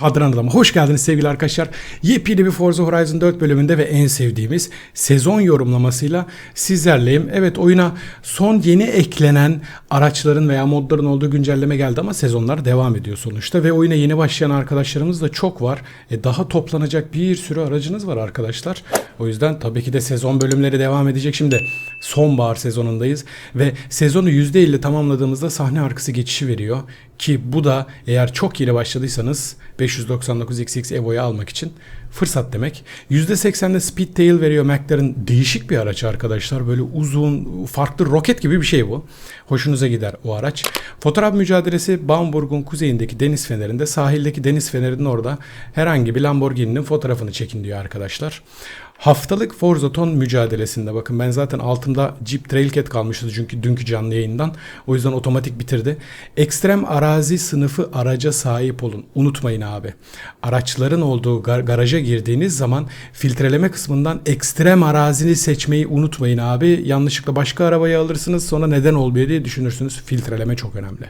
Kadran Adam'a hoş geldiniz sevgili arkadaşlar. Yepyeni bir Forza Horizon 4 bölümünde ve en sevdiğimiz sezon yorumlamasıyla sizlerleyim. Evet oyuna son yeni eklenen araçların veya modların olduğu güncelleme geldi ama sezonlar devam ediyor sonuçta. Ve oyuna yeni başlayan arkadaşlarımız da çok var. E, daha toplanacak bir sürü aracınız var arkadaşlar. O yüzden tabii ki de sezon bölümleri devam edecek. Şimdi sonbahar sezonundayız ve sezonu %50 tamamladığımızda sahne arkası geçişi veriyor. Ki bu da eğer çok yeni başladıysanız 599XX Evo'yu almak için fırsat demek. %80'de Speedtail veriyor McLaren. Değişik bir araç arkadaşlar. Böyle uzun, farklı roket gibi bir şey bu. Hoşunuza gider o araç. Fotoğraf mücadelesi Bamburg'un kuzeyindeki deniz fenerinde, sahildeki deniz fenerinin orada herhangi bir Lamborghini'nin fotoğrafını çekin diyor arkadaşlar. Haftalık Forza Ton mücadelesinde bakın ben zaten altımda Jeep Trailcat kalmıştı çünkü dünkü canlı yayından. O yüzden otomatik bitirdi. Ekstrem arazi sınıfı araca sahip olun. Unutmayın abi. Araçların olduğu gar- garaja girdiğiniz zaman filtreleme kısmından ekstrem arazini seçmeyi unutmayın abi. Yanlışlıkla başka arabayı alırsınız sonra neden olmuyor diye düşünürsünüz. Filtreleme çok önemli.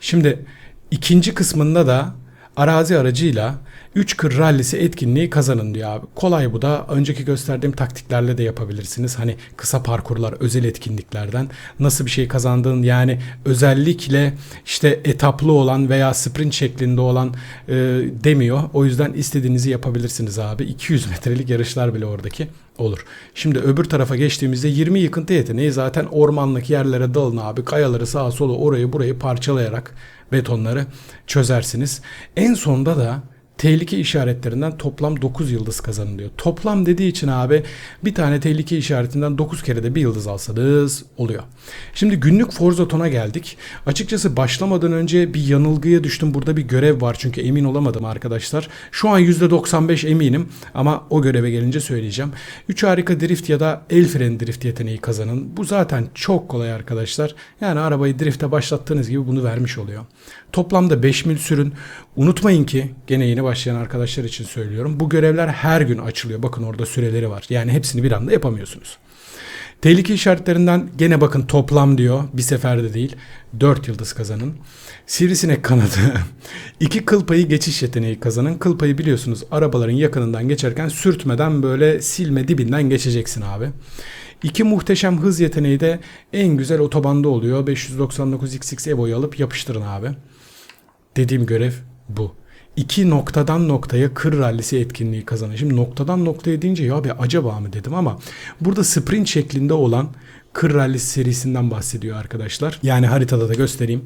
Şimdi ikinci kısmında da arazi aracıyla 3 kır rallisi etkinliği kazanın diyor abi. Kolay bu da. Önceki gösterdiğim taktiklerle de yapabilirsiniz. Hani kısa parkurlar, özel etkinliklerden nasıl bir şey kazandığın yani özellikle işte etaplı olan veya sprint şeklinde olan e, demiyor. O yüzden istediğinizi yapabilirsiniz abi. 200 metrelik yarışlar bile oradaki olur. Şimdi öbür tarafa geçtiğimizde 20 yıkıntı yeteneği zaten ormanlık yerlere dalın abi. Kayaları sağa sola orayı burayı parçalayarak betonları çözersiniz. En sonda da tehlike işaretlerinden toplam 9 yıldız kazanın diyor. Toplam dediği için abi bir tane tehlike işaretinden 9 kere de bir yıldız alsanız oluyor. Şimdi günlük Forza Ton'a geldik. Açıkçası başlamadan önce bir yanılgıya düştüm. Burada bir görev var çünkü emin olamadım arkadaşlar. Şu an %95 eminim ama o göreve gelince söyleyeceğim. 3 harika drift ya da el freni drift yeteneği kazanın. Bu zaten çok kolay arkadaşlar. Yani arabayı drifte başlattığınız gibi bunu vermiş oluyor. Toplamda 5 mil sürün. Unutmayın ki gene yeni başlayan arkadaşlar için söylüyorum. Bu görevler her gün açılıyor. Bakın orada süreleri var. Yani hepsini bir anda yapamıyorsunuz. Tehlike işaretlerinden gene bakın toplam diyor. Bir seferde değil. 4 yıldız kazanın. Sivrisinek kanadı. İki kıl payı geçiş yeteneği kazanın. Kıl payı biliyorsunuz arabaların yakınından geçerken sürtmeden böyle silme dibinden geçeceksin abi. İki muhteşem hız yeteneği de en güzel otobanda oluyor. 599XX Evo'yu alıp yapıştırın abi. Dediğim görev bu. İki noktadan noktaya kır rallisi etkinliği kazanın. Şimdi noktadan noktaya deyince ya be acaba mı dedim ama burada sprint şeklinde olan kır rallisi serisinden bahsediyor arkadaşlar. Yani haritada da göstereyim.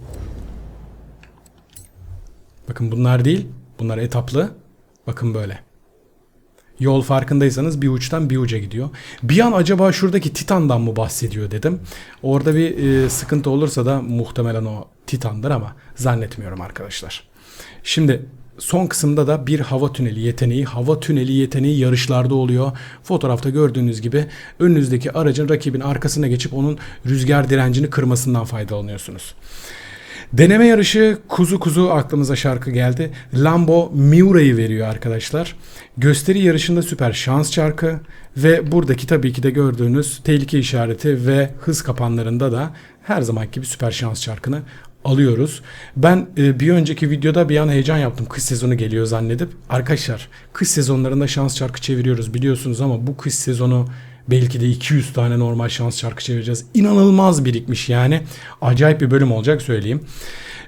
Bakın bunlar değil. Bunlar etaplı. Bakın böyle. Yol farkındaysanız bir uçtan bir uca gidiyor. Bir an acaba şuradaki Titan'dan mı bahsediyor dedim. Orada bir e, sıkıntı olursa da muhtemelen o Titan'dır ama zannetmiyorum arkadaşlar. Şimdi son kısımda da bir hava tüneli yeteneği. Hava tüneli yeteneği yarışlarda oluyor. Fotoğrafta gördüğünüz gibi önünüzdeki aracın rakibin arkasına geçip onun rüzgar direncini kırmasından faydalanıyorsunuz. Deneme yarışı kuzu kuzu aklımıza şarkı geldi. Lambo Miura'yı veriyor arkadaşlar. Gösteri yarışında süper şans çarkı ve buradaki tabii ki de gördüğünüz tehlike işareti ve hız kapanlarında da her zamanki gibi süper şans çarkını alıyoruz. Ben e, bir önceki videoda bir an heyecan yaptım. Kış sezonu geliyor zannedip. Arkadaşlar kış sezonlarında şans çarkı çeviriyoruz biliyorsunuz ama bu kış sezonu belki de 200 tane normal şans çarkı çevireceğiz. İnanılmaz birikmiş yani. Acayip bir bölüm olacak söyleyeyim.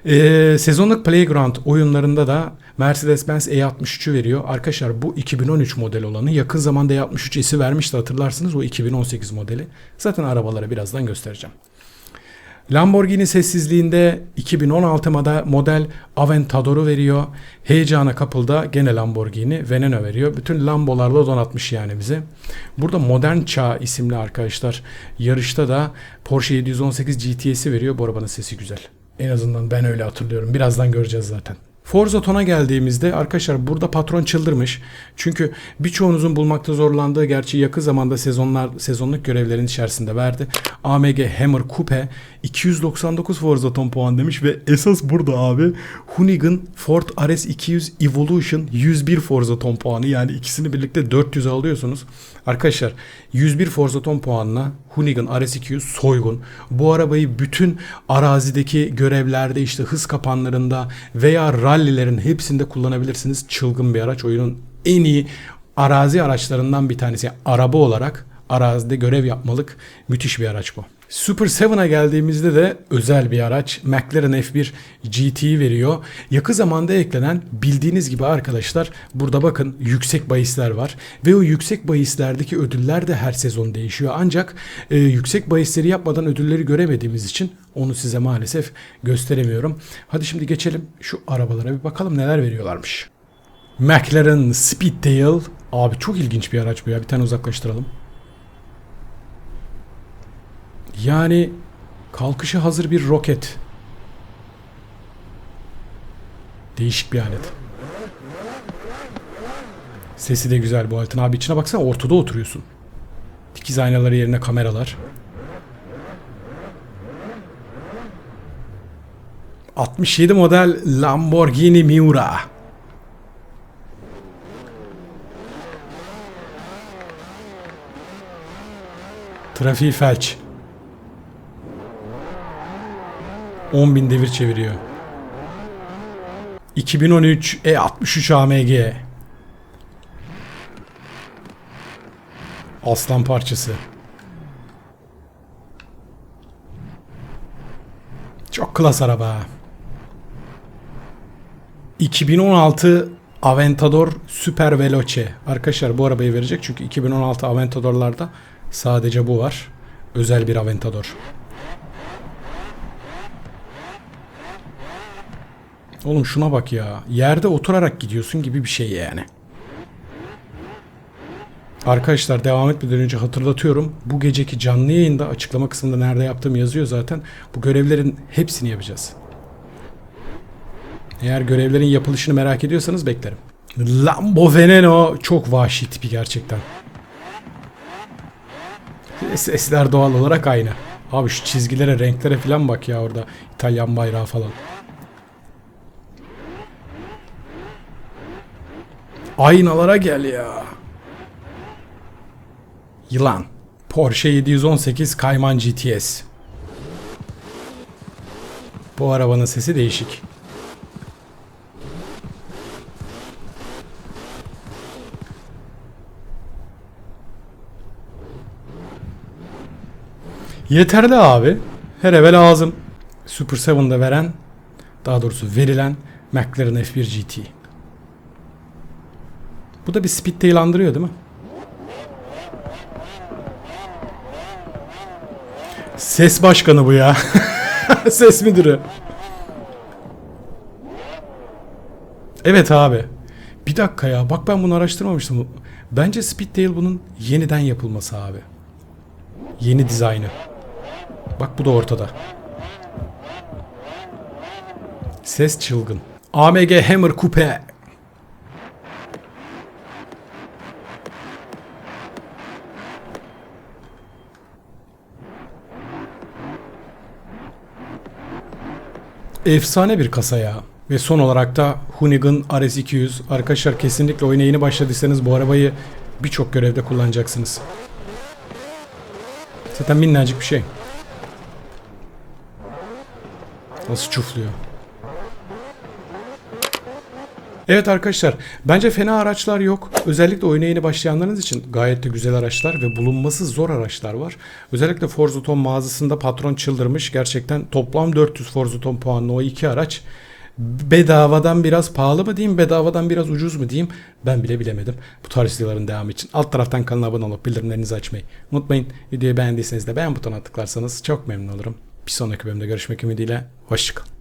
Ee, sezonluk Playground oyunlarında da Mercedes-Benz E63'ü veriyor. Arkadaşlar bu 2013 model olanı. Yakın zamanda E63 esi vermişti hatırlarsınız. O 2018 modeli. Zaten arabaları birazdan göstereceğim. Lamborghini sessizliğinde 2016 model Aventador'u veriyor. Heyecana kapılda gene Lamborghini Veneno veriyor. Bütün Lambolarla donatmış yani bizi. Burada Modern Çağ isimli arkadaşlar yarışta da Porsche 718 GTS'i veriyor. Bu arabanın sesi güzel. En azından ben öyle hatırlıyorum. Birazdan göreceğiz zaten. Forza Ton'a geldiğimizde arkadaşlar burada patron çıldırmış. Çünkü birçoğunuzun bulmakta zorlandığı gerçi yakın zamanda sezonlar sezonluk görevlerin içerisinde verdi. AMG Hammer Coupe 299 Forza Ton puan demiş ve esas burada abi Hoonigan Ford RS 200 Evolution 101 Forza Ton puanı yani ikisini birlikte 400 alıyorsunuz. Arkadaşlar 101 Forza Ton puanına Hoonigan RS200 soygun. Bu arabayı bütün arazideki görevlerde işte hız kapanlarında veya rallilerin hepsinde kullanabilirsiniz. Çılgın bir araç. Oyunun en iyi arazi araçlarından bir tanesi. Yani araba olarak arazide görev yapmalık müthiş bir araç bu. Super 7'a geldiğimizde de özel bir araç. McLaren F1 GT'yi veriyor. Yakın zamanda eklenen bildiğiniz gibi arkadaşlar burada bakın yüksek bahisler var. Ve o yüksek bahislerdeki ödüller de her sezon değişiyor. Ancak e, yüksek bahisleri yapmadan ödülleri göremediğimiz için onu size maalesef gösteremiyorum. Hadi şimdi geçelim şu arabalara bir bakalım neler veriyorlarmış. McLaren Speedtail. Abi çok ilginç bir araç bu ya. Bir tane uzaklaştıralım. Yani kalkışı hazır bir roket. Değişik bir alet. Sesi de güzel bu aletin. Abi içine baksana ortada oturuyorsun. Dikiz aynaları yerine kameralar. 67 model Lamborghini Miura. Trafiği felç. 10.000 devir çeviriyor. 2013 E63 AMG. Aslan parçası. Çok klas araba. 2016 Aventador Super Veloce. Arkadaşlar bu arabayı verecek çünkü 2016 Aventador'larda sadece bu var. Özel bir Aventador. Oğlum şuna bak ya. Yerde oturarak gidiyorsun gibi bir şey yani. Arkadaşlar devam etmeden önce hatırlatıyorum. Bu geceki canlı yayında açıklama kısmında nerede yaptığım yazıyor zaten. Bu görevlerin hepsini yapacağız. Eğer görevlerin yapılışını merak ediyorsanız beklerim. Lambo Veneno çok vahşi tipi gerçekten. Sesler doğal olarak aynı. Abi şu çizgilere, renklere falan bak ya orada. İtalyan bayrağı falan. Aynalara gel ya. Yılan. Porsche 718 Cayman GTS. Bu arabanın sesi değişik. Yeterli abi. Her eve lazım. Super 7'de veren, daha doğrusu verilen McLaren F1 GT. Bu da bir Speedtail andırıyor değil mi? Ses başkanı bu ya. Ses müdürü. Evet abi. Bir dakika ya. Bak ben bunu araştırmamıştım. Bence Speedtail bunun yeniden yapılması abi. Yeni dizaynı. Bak bu da ortada. Ses çılgın. AMG Hammer Coupe. Efsane bir kasa ya. Ve son olarak da Hoonigan RS200. Arkadaşlar kesinlikle oyuna yeni başladıysanız bu arabayı birçok görevde kullanacaksınız. Zaten minnacık bir şey. Nasıl çufluyor. Evet arkadaşlar bence fena araçlar yok. Özellikle oyuna yeni başlayanlarınız için gayet de güzel araçlar ve bulunması zor araçlar var. Özellikle Forza mağazasında patron çıldırmış. Gerçekten toplam 400 Forza puanlı o iki araç bedavadan biraz pahalı mı diyeyim bedavadan biraz ucuz mu diyeyim ben bile bilemedim. Bu tarz videoların devamı için alt taraftan kanala abone olup bildirimlerinizi açmayı unutmayın. Videoyu beğendiyseniz de beğen butonuna tıklarsanız çok memnun olurum. Bir sonraki bölümde görüşmek ümidiyle. Hoşçakalın.